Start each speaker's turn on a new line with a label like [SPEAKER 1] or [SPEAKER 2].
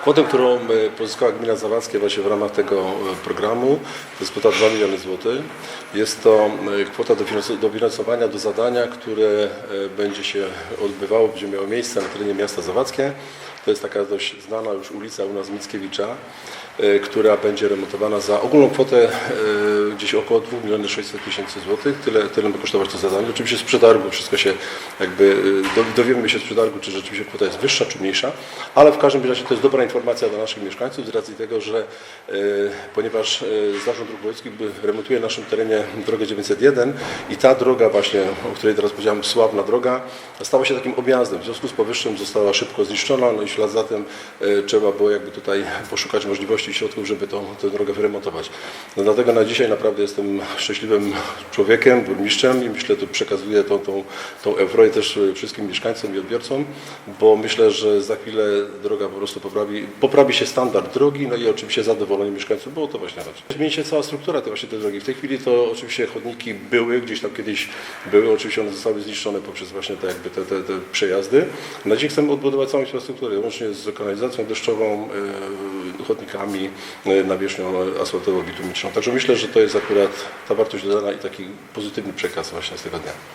[SPEAKER 1] Kwotę, którą e, pozyskała gmina Zawadzkie właśnie w ramach tego e, programu, to jest kwota 2 miliony złotych. Jest to e, kwota dofinansow- dofinansowania do zadania, które będzie się odbywało, będzie miało miejsce na terenie miasta Zawadzkie. To jest taka dość znana już ulica u nas Mickiewicza, która będzie remontowana za ogólną kwotę gdzieś około 2 milionów 600 tysięcy złotych. Tyle, tyle ma kosztować to zadanie. Oczywiście z przetargu wszystko się jakby do- dowiemy się z przetargu, czy rzeczywiście kwota jest wyższa, czy mniejsza, ale w każdym razie to jest dobra informacja dla naszych mieszkańców z racji tego, że e, ponieważ e, Zarząd Dróg Wojewódzkich remontuje na naszym terenie drogę 901 i ta droga właśnie, o której teraz powiedziałem, sławna droga, stała się takim objazdem. W związku z powyższym została szybko zniszczona, no i w ślad za tym e, trzeba było jakby tutaj poszukać możliwości i środków, żeby tą, tę drogę wyremontować. No dlatego na dzisiaj naprawdę jestem szczęśliwym człowiekiem, burmistrzem i myślę, tu przekazuję tą, tą, tą euforię też wszystkim mieszkańcom i odbiorcom, bo myślę, że za chwilę droga po prostu poprawi, poprawi się standard drogi, no i oczywiście zadowolenie mieszkańców, bo o to właśnie chodzi. Zmieni się cała struktura tej właśnie tej drogi. W tej chwili to oczywiście chodniki były, gdzieś tam kiedyś były, oczywiście one zostały zniszczone poprzez właśnie te, jakby te, te, te przejazdy. Na dziś chcemy odbudować całą infrastrukturę, łącznie z kanalizacją deszczową, e, chodnikami, e, nawierzchnią asfaltowo-bitumiczną. Także myślę, że to jest akurat ta wartość dodana i taki pozytywny przekaz właśnie z tego dnia.